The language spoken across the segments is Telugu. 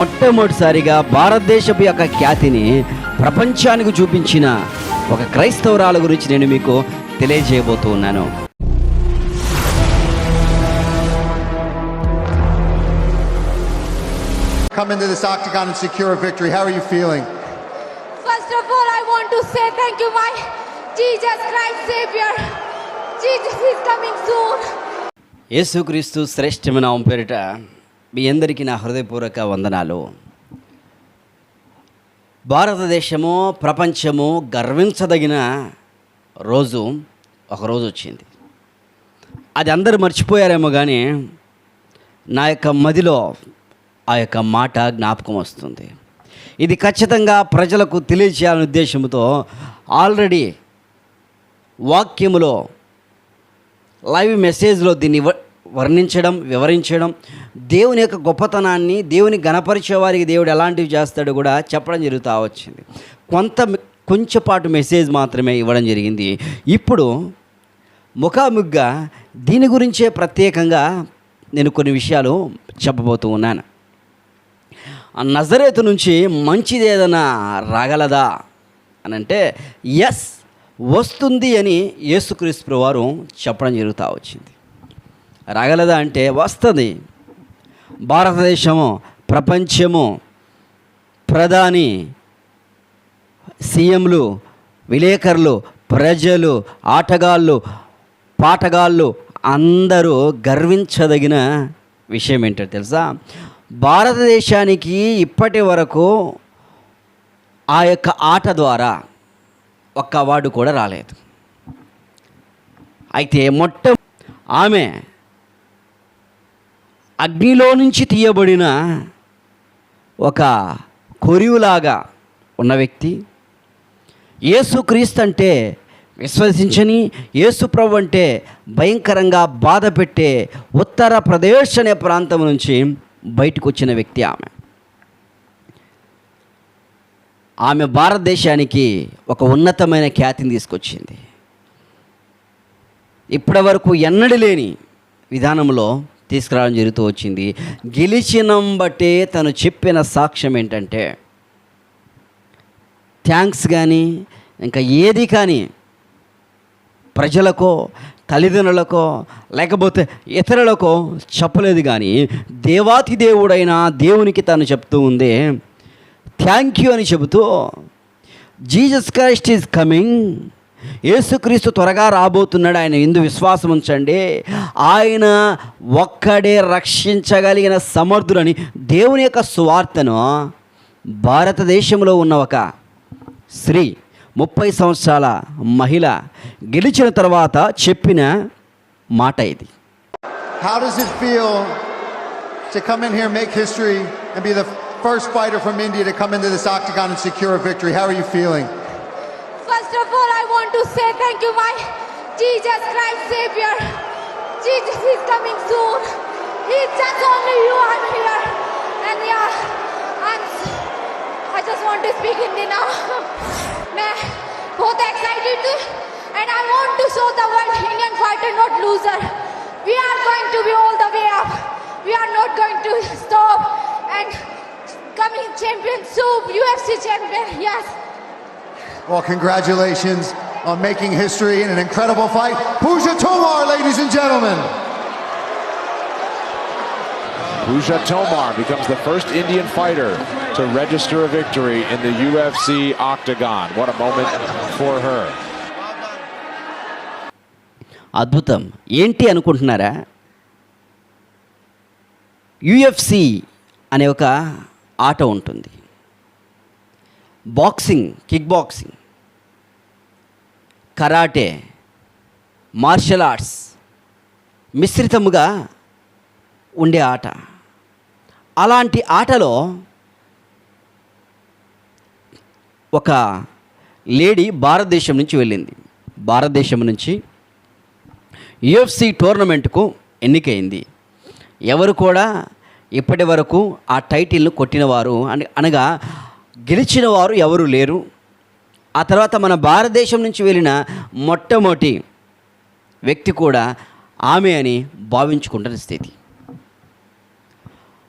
మొట్టమొదటిసారిగా భారతదేశపు యొక్క ఖ్యాతిని ప్రపంచానికి చూపించిన ఒక క్రైస్తవురాల గురించి నేను మీకు తెలియజేయబోతూ ఉన్నాను come into this octagon and secure a victory. How are you feeling? First of all, I want to say thank you, my Jesus Christ Savior. Jesus is coming soon. యేసుక్రీస్తు శ్రేష్టమైన నామం పేరిట మీ అందరికీ నా హృదయపూర్వక వందనాలు. భారతదేశము ప్రపంచము గర్వించదగిన రోజు ఒకరోజు వచ్చింది. అది అందరూ మర్చిపోయారేమో కానీ నా యొక్క మదిలో ఆ యొక్క మాట జ్ఞాపకం వస్తుంది. ఇది ఖచ్చితంగా ప్రజలకు తెలియచేయాలనే ఉద్దేశంతో ఆల్రెడీ వాక్యములో లైవ్ మెసేజ్లో దీన్ని వర్ణించడం వివరించడం దేవుని యొక్క గొప్పతనాన్ని దేవుని గణపరిచే వారికి దేవుడు ఎలాంటివి చేస్తాడో కూడా చెప్పడం జరుగుతూ వచ్చింది. కొంత కొంచెంపాటు మెసేజ్ మాత్రమే ఇవ్వడం జరిగింది. ఇప్పుడు ముఖాముగ్గా దీని గురించే ప్రత్యేకంగా నేను కొన్ని విషయాలు చెప్పబోతూ ఉన్నాను. నజరేతు నుంచి మంచిది ఏదైనా రాగలదా? అని అంటే ఎస్ వస్తుంది అని యేసుక్రీస్తు వారు చెప్పడం జరుగుతూ వచ్చింది. రాగలదా అంటే వస్తుంది. భారతదేశము ప్రపంచము ప్రధాని సీఎంలు విలేకరులు ప్రజలు ఆటగాళ్ళు పాటగాళ్ళు అందరూ గర్వించదగిన విషయం ఏంటో తెలుసా? భారతదేశానికి ఇప్పటి వరకు ఆ యొక్క ఆట ద్వారా ఒక్క అవార్డు కూడా రాలేదు. అయితే మొట్ట ఆమె అగ్నిలో నుంచి తీయబడిన ఒక కొరివులాగా ఉన్న వ్యక్తి. యేసుక్రీస్తు అంటే విశ్వసించని యేసుప్రభు అంటే భయంకరంగా బాధ పెట్టే ఉత్తరప్రదేశ్ అనే ప్రాంతం నుంచి బయటకు వచ్చిన వ్యక్తి ఆమె. ఆమె భారతదేశానికి ఒక ఉన్నతమైన ఖ్యాతిని తీసుకొచ్చింది. ఇప్పటి వరకు ఎన్నడి లేని విధానంలో తీసుకురావడం జరుగుతూ వచ్చింది. గెలిచినం బట్టే తను చెప్పిన సాక్ష్యం ఏంటంటే థ్యాంక్స్ కానీ ఇంకా ఏది కానీ ప్రజలకో తల్లిదండ్రులకో లేకపోతే ఇతరులకో చెప్పలేదు కానీ దేవాతి దేవుడైన దేవునికి తను చెప్తూ ఉంది థ్యాంక్ యూ అని చెబుతూ జీసస్ క్రైస్ట్ ఈజ్ కమింగ్ ఏసుక్రీస్తు త్వరగా రాబోతున్నాడు. ఆయన ఎందు విశ్వాసం ఉంచండి. ఆయన ఒక్కడే రక్షించగలిగిన సమర్థుడని దేవుని యొక్క సువార్తను భారతదేశంలో ఉన్న ఒక స్త్రీ ముప్పై సంవత్సరాల మహిళ గెలిచిన తర్వాత చెప్పిన మాట ఇది. First fighter from India to come in to this octagon and secure victory how are you feeling First of all, I want to say thank you, my Jesus Christ Savior. Jesus is coming soon. It's just only you I'm here. And yeah, I'm I just want to speak Hindi now. मैं बहुत excited and I want to show the world Indian fighter not loser. We are going to be all the way up. We are not going to stop and coming champion soon, UFC champion, yes. Well, congratulations on making history in an incredible fight. Pooja Tomar, ladies and gentlemen. Pooja Tomar becomes the first Indian fighter to register a victory in the UFC octagon. What a moment for her. అద్భుతం ఏంటి అనుకుంటున్నారా యుఎఫ్సి అనే ఒక ఆట ఉంటుంది boxing kick boxing karate martial arts మిశ్రితముగా ఉండే ఆట. అలాంటి ఆటలో ఒక లేడీ భారతదేశం నుంచి వెళ్ళింది. భారతదేశం నుంచి యుఎఫ్సి టోర్నమెంట్కు ఎన్నికైంది. ఎవరు కూడా ఇప్పటి వరకు ఆ టైటిల్ను కొట్టినవారు అని అనగా గెలిచిన వారు ఎవరు లేరు. ఆ తర్వాత మన భారతదేశం నుంచి వెళ్ళిన మొట్టమొదటి వ్యక్తి కూడా ఆమె అని భావించుకుంటున్న స్థితి.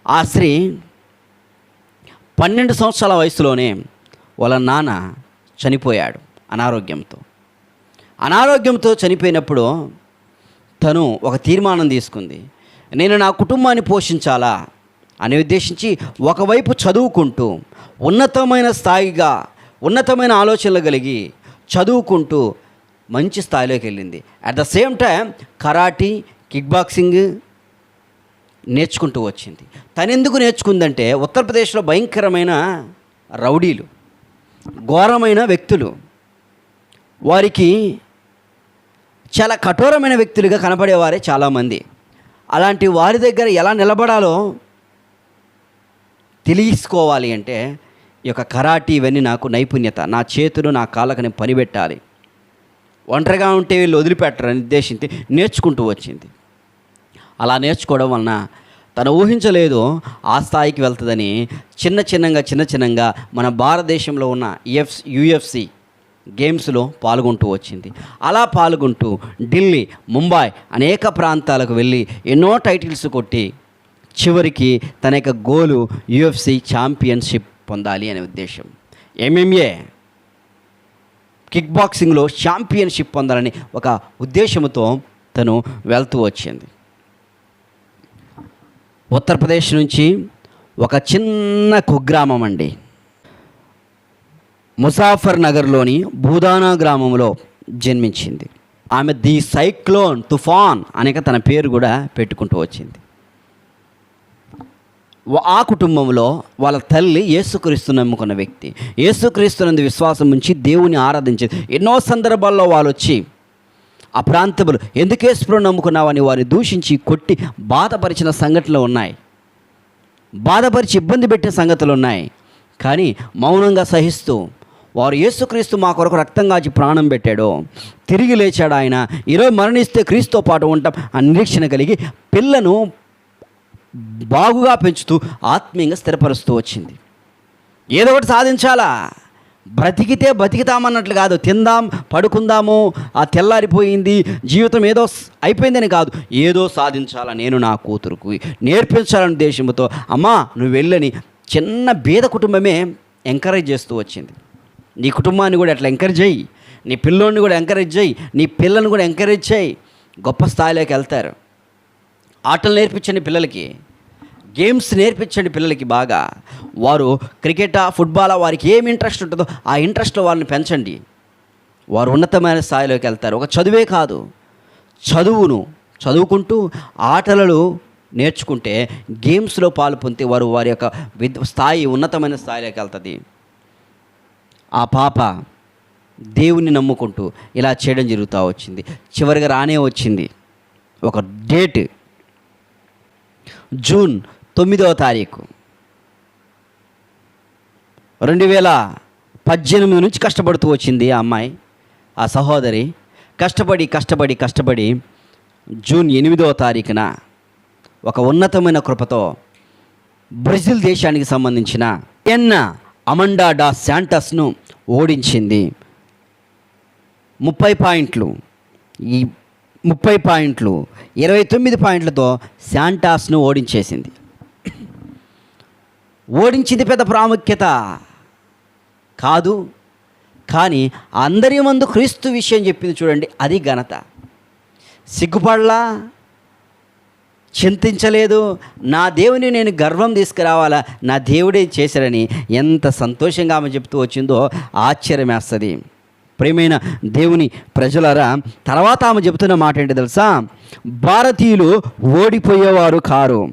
ఆ స్త్రీ పన్నెండు సంవత్సరాల వయసులోనే వాళ్ళ నాన్న చనిపోయాడు అనారోగ్యంతో. అనారోగ్యంతో చనిపోయినప్పుడు తను ఒక తీర్మానం తీసుకుంది. నేను నా కుటుంబాన్ని పోషించాలా? అని ఉద్దేశించి ఒకవైపు చదువుకుంటూ ఉన్నతమైన స్థాయిగా ఉన్నతమైన ఆలోచనలు కలిగి చదువుకుంటూ మంచి స్థాయిలోకి వెళ్ళింది. At the same time karate kick boxing నేర్చుకుంటూ వచ్చింది. తనెందుకు ఎందుకు నేర్చుకుందంటే ఉత్తరప్రదేశ్లో భయంకరమైన రౌడీలు ఘోరమైన వ్యక్తులు వారికి చాలా కఠోరమైన వ్యక్తులుగా కనపడేవారే చాలామంది. అలాంటి వారి దగ్గర ఎలా నిలబడాలో తెలుసుకోవాలి అంటే ఈ యొక్క కరాటీ ఇవన్నీ నాకు నైపుణ్యత. నా చేతులు నా కాళ్ళకు నేను పనిపెట్టాలి ఒంటరిగా ఉంటే వీళ్ళు వదిలిపెట్టరని ఉద్దేశించి నేర్చుకుంటూ వచ్చింది. అలా నేర్చుకోవడం వలన తను ఊహించలేదు ఆ స్థాయికి వెళ్తుందని చిన్న చిన్నగా చిన్న చిన్నగా మన భారతదేశంలో ఉన్న ఎఫ్ యుఎఫ్సి గేమ్స్లో పాల్గొంటూ వచ్చింది. అలా పాల్గొంటూ ఢిల్లీ ముంబై అనేక ప్రాంతాలకు వెళ్ళి ఎన్నో టైటిల్స్ కొట్టి చివరికి తన యొక్క గోలు యుఎఫ్సి ఛాంపియన్షిప్ పొందాలి అనే ఉద్దేశం. ఎంఎంఏ కిక్ బాక్సింగ్లో ఛాంపియన్షిప్ పొందాలని ఒక ఉద్దేశంతో తను వెళ్తూ వచ్చింది. ఉత్తరప్రదేశ్ నుంచి ఒక చిన్న కుగ్రామం అండి. ముసాఫర్ నగర్లోని భూదానా గ్రామంలో జన్మించింది. ఆమె ది సైక్లోన్ తుఫాన్ అనేక తన పేరు కూడా పెట్టుకుంటూ వచ్చింది. ఆ కుటుంబంలో వాళ్ళ తల్లి యేసుక్రీస్తు నమ్ముకున్న వ్యక్తి. యేసుక్రీస్తునందు విశ్వాసం ఉంచి దేవుని ఆరాధించేది. ఎన్నో సందర్భాల్లో వాళ్ళు వచ్చి ఆ ప్రాంతములు ఎందుకు యేసుప్రభుని నమ్ముకున్నావని వారిని దూషించి కొట్టి బాధపరిచిన సంఘటనలు ఉన్నాయి. బాధపరిచి ఇబ్బంది పెట్టిన సంగతులు ఉన్నాయి. కానీ మౌనంగా సహిస్తూ వారు యేసుక్రీస్తు మా కొరకు రక్తం కాచి ప్రాణం పెట్టాడు. తిరిగి లేచాడు ఆయన. ఈరోజు మరణిస్తే క్రీస్తుతో పాటు ఉంటాం ఆ నిరీక్షణ కలిగి పిల్లను బాగుగా పెంచుతూ ఆత్మీయంగా స్థిరపరుస్తూ వచ్చింది. ఏదో ఒకటి సాధించాలా? బ్రతికితే బతికితామన్నట్లు కాదు. తిందాం పడుకుందాము ఆ తెల్లారిపోయింది జీవితం ఏదో అయిపోయిందని కాదు. ఏదో సాధించాలా నేను నా కూతురుకు. నేర్పించాలనే ఉద్దేశంతో అమ్మా నువ్వు వెళ్ళని చిన్న బీద కుటుంబమే ఎంకరేజ్ చేస్తూ వచ్చింది. నీ కుటుంబాన్ని కూడా అట్లా ఎంకరేజ్ చేయి. నీ పిల్లోడిని కూడా ఎంకరేజ్ చేయి. నీ పిల్లని కూడా ఎంకరేజ్ చేయి. గొప్ప స్థాయిలోకి వెళ్తారు. ఆటలు నేర్పించండి పిల్లలకి గేమ్స్ నేర్పించండి పిల్లలకి బాగా. వారు క్రికెటా ఫుట్బాలా వారికి ఏం ఇంట్రెస్ట్ ఉంటుందో ఆ ఇంట్రెస్ట్లో వాళ్ళని పెంచండి. వారు ఉన్నతమైన స్థాయిలోకి వెళ్తారు. ఒక చదువే కాదు చదువును చదువుకుంటూ ఆటలలో నేర్చుకుంటే గేమ్స్లో పాలు పొందితే వారు వారి యొక్క విద్ స్థాయి ఉన్నతమైన స్థాయిలోకి వెళ్తుంది. ఆ పాప దేవుని నమ్ముకుంటూ ఇలా చేయడం జరుగుతూ వచ్చింది. చివరిగా రానే వచ్చింది. ఒక డేట్ జూన్ తొమ్మిదవ తారీఖు. రెండు వేల పద్దెనిమిది నుంచి కష్టపడుతూ వచ్చింది ఆ అమ్మాయి ఆ సహోదరి. కష్టపడి కష్టపడి కష్టపడి జూన్ ఎనిమిదవ తారీఖున ఒక ఉన్నతమైన కృపతో బ్రెజిల్ దేశానికి సంబంధించిన ఎన్న అమండా డా శాంటస్ను ఓడించింది. ముప్పై పాయింట్లు. ఈ ముప్పై పాయింట్లు ఇరవై తొమ్మిది పాయింట్లతో శాంటాస్ను ఓడించేసింది. ఓడించింది పెద్ద ప్రాముఖ్యత. కాదు కానీ అందరి మందు క్రీస్తు విషయం చెప్పింది చూడండి అది ఘనత. సిగ్గుపడలా చింతించలేదు నా దేవుని నేను గర్వం తీసుకురావాలా నా దేవుడే చేశాడని ఎంత సంతోషంగా ఆమె చెప్తూ వచ్చిందో ఆశ్చర్యం వేస్తుంది ప్రేమైన దేవుని ప్రజలరా తర్వాత ఆమె చెబుతున్న మాట ఏంటి తెలుసా? భారతీయులు ఓడిపోయేవారు కారు.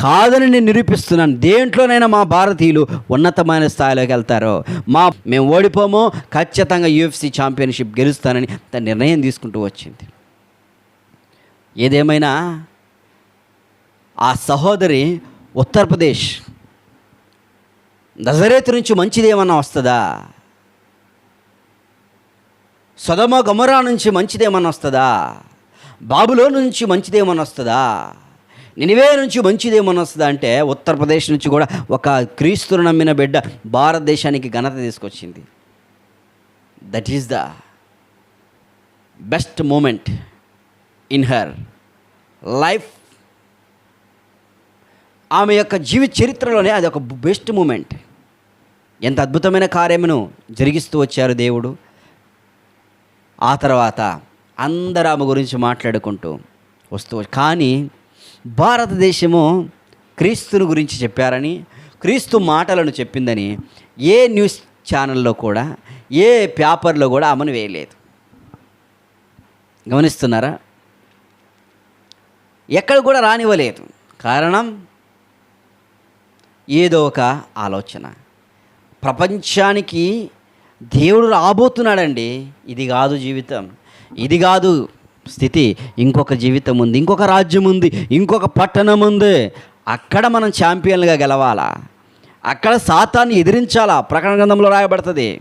కాదని నేను నిరూపిస్తున్నాను. దేంట్లోనైనా మా భారతీయులు ఉన్నతమైన స్థాయిలోకి వెళ్తారు. మా మేము ఓడిపోమో ఖచ్చితంగా యూఎఫ్సి ఛాంపియన్షిప్ గెలుస్తానని తన నిర్ణయం తీసుకుంటూ వచ్చింది. ఏదేమైనా ఆ సహోదరి ఉత్తరప్రదేశ్ నజరేతు నుంచి మంచిది ఏమన్నా వస్తుందా? సొదమ గమరా నుంచి మంచిదేమన్నా వస్తుందా బాబులో నుంచి మంచిదేమన్నా వస్తుందా నినివే నుంచి మంచిదేమన్నా వస్తుందా అంటే ఉత్తరప్రదేశ్ నుంచి కూడా ఒక క్రీస్తును నమ్మిన బిడ్డ భారతదేశానికి ఘనత తీసుకొచ్చింది. That is the best moment in her life ఆమె యొక్క జీవిత చరిత్రలోనే అది ఒక బెస్ట్ మూమెంట్ ఎంత అద్భుతమైన కార్యమును జరిగిస్తూ వచ్చారు దేవుడు. ఆ తర్వాత అందరూ ఆమె గురించి మాట్లాడుకుంటూ వస్తూ కానీ భారతదేశము క్రీస్తుని గురించి చెప్పారని క్రీస్తు మాటలను చెప్పిందని ఏ న్యూస్ ఛానల్లో కూడా ఏ పేపర్లో కూడా ఆమెను వేయలేదు. గమనిస్తున్నారా? ఎక్కడ కూడా రానివ్వలేదు. కారణం? ఏదో ఒక ఆలోచన. ప్రపంచానికి దేవుడు రాబోతున్నాడండి. ఇది కాదు జీవితం. ఇది కాదు స్థితి. ఇంకొక జీవితం ఉంది. ఇంకొక రాజ్యం ఉంది. ఇంకొక పట్టణం ఉంది. అక్కడ మనం ఛాంపియన్లుగా గెలవాలా? అక్కడ సాతాన్ని ఎదిరించాలా? ప్రకటన గ్రంథంలో రాయబడుతుంది.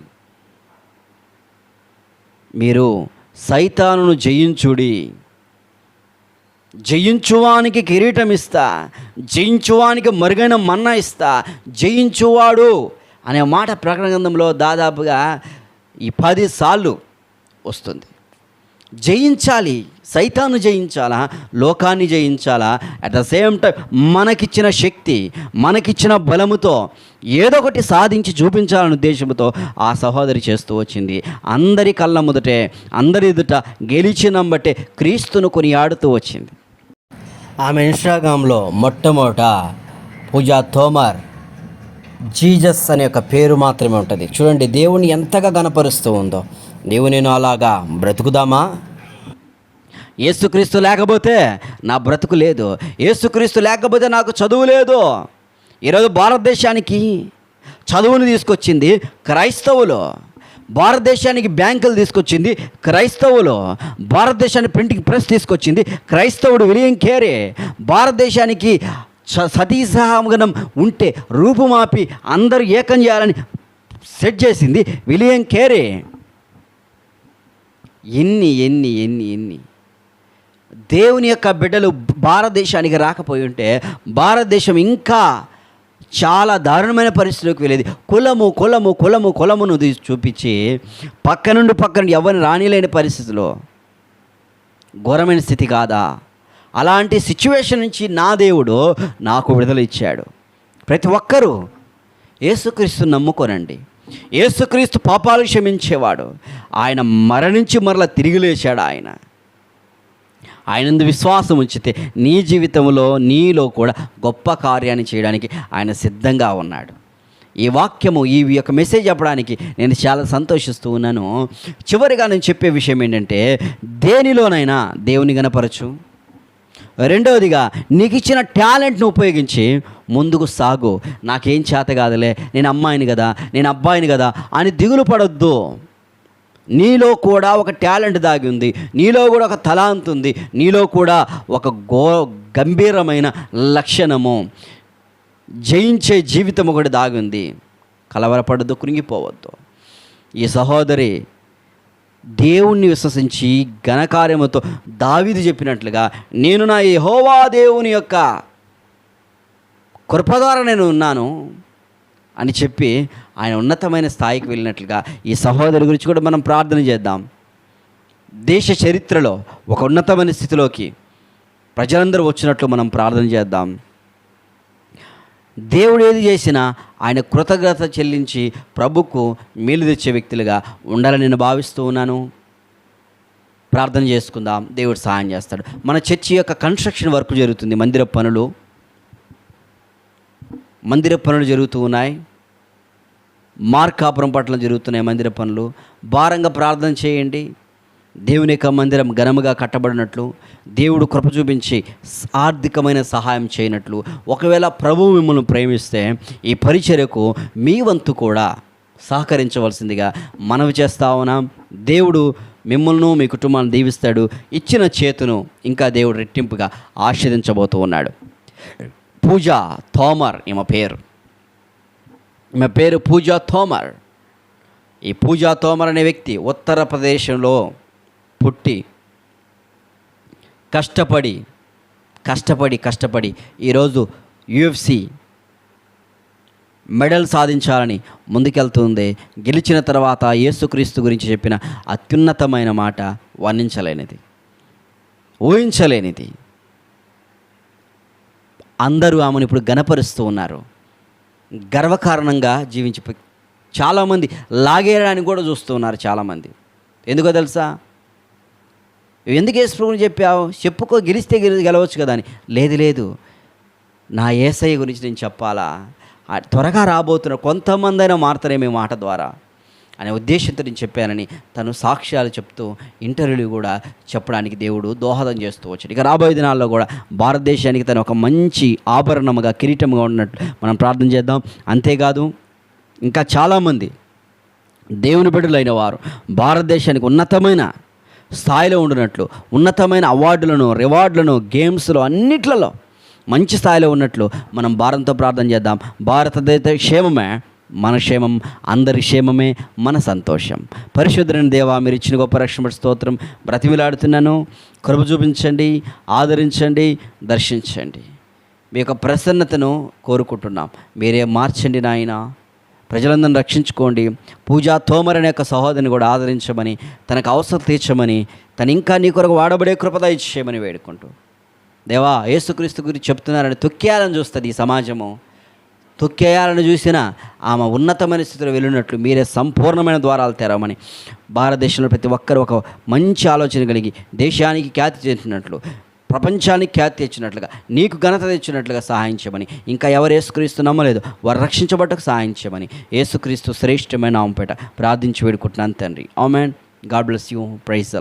మీరు సైతానును జయించుడి. జయించువానికి కిరీటం ఇస్తా. జయించువానికి మరుగైన మన్నా ఇస్తా. జయించువాడు అనే మాట ప్రకటన గ్రంథంలో దాదాపుగా ఈ పదిసార్లు వస్తుంది. జయించాలి సైతాన్ని జయించాలా లోకాన్ని జయించాలా? అట్ ద సేమ్ టైం మనకిచ్చిన శక్తి మనకిచ్చిన బలముతో ఏదో ఒకటి సాధించి చూపించాలనే ఉద్దేశంతో ఆ సహోదరి చేస్తూ వచ్చింది. అందరి కళ్ళ ముదటే అందరి ఎదుట గెలిచినంబట్టే క్రీస్తును కొనియాడుతూ వచ్చింది. ఆమె ఇన్స్టాగ్రామ్లో మొట్టమొదట పూజా తోమర్ జీజస్ అనే ఒక పేరు మాత్రమే ఉంటుంది. చూడండి దేవుని ఎంతగా గనపరుస్తూ ఉందో. నీవు నేను అలాగా బ్రతుకుదామా? ఏసుక్రీస్తు లేకపోతే నా బ్రతుకు లేదు. ఏసుక్రీస్తు లేకపోతే నాకు చదువు లేదు. ఈరోజు భారతదేశానికి చదువును తీసుకొచ్చింది క్రైస్తవులు. భారతదేశానికి బ్యాంకులు తీసుకొచ్చింది క్రైస్తవులు. భారతదేశాన్ని ప్రింటింగ్ ప్రెస్ తీసుకొచ్చింది క్రైస్తవుడు విలియం కేరే. భారతదేశానికి సతీ సహగమనం ఉంటే రూపుమాపి అందరూ ఏకం చేయాలని సెట్ చేసింది విలియం కేరే. ఎన్ని ఎన్ని ఎన్ని ఎన్ని. దేవుని యొక్క బిడ్డలు భారతదేశానికి రాకపోయి ఉంటే భారతదేశం ఇంకా చాలా దారుణమైన పరిస్థితిలోకి వెళ్ళేది. కులము కులము కులము కులమును చూపించి పక్క నుండి పక్క నుండి ఎవరిని రానిలేని పరిస్థితిలో ఘోరమైన స్థితి కాదా? అలాంటి సిచ్యువేషన్ నుంచి నా దేవుడు నాకు విడుదల ఇచ్చాడు. ప్రతి ఒక్కరూ యేసుక్రీస్తు నమ్ముకోనండి. యేసుక్రీస్తు పాపాలు క్షమించేవాడు. ఆయన మరణించి మరలా తిరిగి లేచాడు ఆయన. ఆయనందు విశ్వాసం ఉంచితే నీ జీవితంలో నీలో కూడా గొప్ప కార్యాన్ని చేయడానికి ఆయన సిద్ధంగా ఉన్నాడు. ఈ వాక్యము ఈ యొక్క మెసేజ్ చెప్పడానికి నేను చాలా సంతోషిస్తూ ఉన్నాను. చివరిగా నేను చెప్పే విషయం ఏంటంటే దేనిలోనైనా దేవుని గనపరచు. రెండవదిగా నీకు ఇచ్చిన టాలెంట్ను ఉపయోగించి ముందుకు సాగు. నాకేం చేత కాదులే నేను అమ్మాయిని కదా నేను అబ్బాయిని కదా అని దిగులు పడొద్దు. నీలో కూడా ఒక టాలెంట్ దాగి ఉంది నీలో కూడా ఒక తలాంత్ ఉంది నీలో కూడా ఒక గో గంభీరమైన లక్షణము. జయించే జీవితం ఒకటి దాగి ఉంది. కలవరపడద్దు కృంగిపోవద్దు. ఈ సహోదరి దేవుణ్ణి విశ్వసించి ఘనకార్యముతో దావిది చెప్పినట్లుగా నేను నా యహోవా దేవుని యొక్క కృప నేను ఉన్నాను అని చెప్పి ఆయన ఉన్నతమైన స్థాయికి వెళ్ళినట్లుగా ఈ సహోదరి గురించి కూడా మనం ప్రార్థన చేద్దాం. దేశ చరిత్రలో ఒక ఉన్నతమైన స్థితిలోకి ప్రజలందరూ వచ్చినట్లు మనం ప్రార్థన చేద్దాం. దేవుడు ఏది చేసినా ఆయన కృతజ్ఞత చెల్లించి ప్రభుకు మేలు తెచ్చే వ్యక్తులుగా ఉండాలని నేను భావిస్తూ ఉన్నాను. ప్రార్థన చేసుకుందాం. దేవుడు సహాయం చేస్తాడు. మన చర్చి యొక్క కన్స్ట్రక్షన్ వర్క్ జరుగుతుంది. మందిర పనులు మందిర పనులు జరుగుతూ ఉన్నాయి. మార్కాపురం పట్ల జరుగుతున్నాయి మందిర పనులు. భారంగా ప్రార్థన చేయండి. దేవుని యొక్క మందిరం ఘనముగా కట్టబడినట్లు దేవుడు కృప చూపించి ఆర్థికమైన సహాయం చేయనట్లు ఒకవేళ ప్రభువు మిమ్మల్ని ప్రేమిస్తే ఈ పరిచర్యకు మీ వంతు కూడా సహకరించవలసిందిగా మనవి చేస్తా ఉన్నాం. దేవుడు మిమ్మల్ని మీ కుటుంబాన్ని దీవిస్తాడు. ఇచ్చిన చేతును ఇంకా దేవుడు రెట్టింపుగా ఆశీర్దించబోతూ ఉన్నాడు. పూజ థోమర్ ఈమె పేరు. ఈమె పేరు పూజా థోమర్ ఈ పూజా తోమర్ అనే వ్యక్తి ఉత్తరప్రదేశ్లో పుట్టి కష్టపడి కష్టపడి కష్టపడి ఈరోజు యుఎఫ్సి మెడల్ సాధించాలని ముందుకెళ్తుంది. గెలిచిన తర్వాత యేసుక్రీస్తు గురించి చెప్పిన అత్యున్నతమైన మాట వర్ణించలేనిది. ఊహించలేనిది. అందరూ ఆమెను ఇప్పుడు గనపరుస్తూ ఉన్నారు. గర్వకారణంగా జీవించి చాలామంది లాగేయడానికి కూడా చూస్తున్నారు చాలామంది. ఎందుకో తెలుసా? ఎందుకు యేసు ప్రభుని చెప్పావు? చెప్పుకో గెలిస్తే గెలి గెలవచ్చు కదా అని. లేదు లేదు. నా ఏసయ్య గురించి నేను చెప్పాలా? త్వరగా రాబోతున్న కొంతమంది అయినా మారుతారేమో మాట ద్వారా అనే ఉద్దేశంతో నేను చెప్పానని తను సాక్ష్యాలు చెప్తూ ఇంటర్వ్యూలు కూడా చెప్పడానికి దేవుడు దోహదం చేస్తూ వచ్చాడు. ఇక రాబోయే దినాల్లో కూడా భారతదేశానికి తను ఒక మంచి ఆభరణముగా కిరీటముగా ఉన్నట్టు మనం ప్రార్థన చేద్దాం. అంతేకాదు ఇంకా చాలామంది దేవుని బిడ్డలైన వారు భారతదేశానికి ఉన్నతమైన స్థాయిలో ఉండినట్లు ఉన్నతమైన అవార్డులను రివార్డులను గేమ్స్లో అన్నిట్లలో మంచి స్థాయిలో ఉన్నట్లు మనం భారతంతో ప్రార్థన చేద్దాం. భారతదేశ క్షేమమే మన క్షేమం అందరి క్షేమమే మన సంతోషం. పరిశుద్ధుని దేవా మీరు ఇచ్చిన గొప్ప రక్షణ స్తోత్రం బ్రతిమిలాడుతున్నాను. కృప చూపించండి ఆదరించండి దర్శించండి. మీ యొక్క ప్రసన్నతను కోరుకుంటున్నాం. మీరే మార్చండి నాయనా. ప్రజలందరిని రక్షించుకోండి. పూజా తోమర్ అనే యొక్క సహోదరిని కూడా ఆదరించమని తనకు అవసరం తీర్చమని తను ఇంకా నీ కొరకు వాడబడే కృపద ఇచ్చేయమని వేడుకుంటూ. దేవా యేసుక్రీస్తు గురించి చెప్తున్నారని తొక్కేయాలని చూస్తుంది ఈ సమాజము. తొక్కేయాలని చూసినా ఆమె ఉన్నతమైన స్థితిలో వెళ్ళినట్లు మీరే సంపూర్ణమైన ద్వారాలు తెరవమని భారతదేశంలో ప్రతి ఒక్కరు ఒక మంచి ఆలోచన కలిగి దేశానికి ఖ్యాతి చేసినట్లు ప్రపంచానికి ఖ్యాతి తెచ్చినట్లుగా నీకు ఘనత తెచ్చినట్లుగా సహాయం చేయమని ఇంకా ఎవరు యేసుక్రీస్తు నమ్మలేదు? వారు రక్షించబట్టకు సహాయం చేయమని యేసుక్రీస్తు శ్రేష్టమైన నామపేట ప్రార్థించి వేడుకుంటున్నాను తండ్రి. Amen. God bless you. Praise the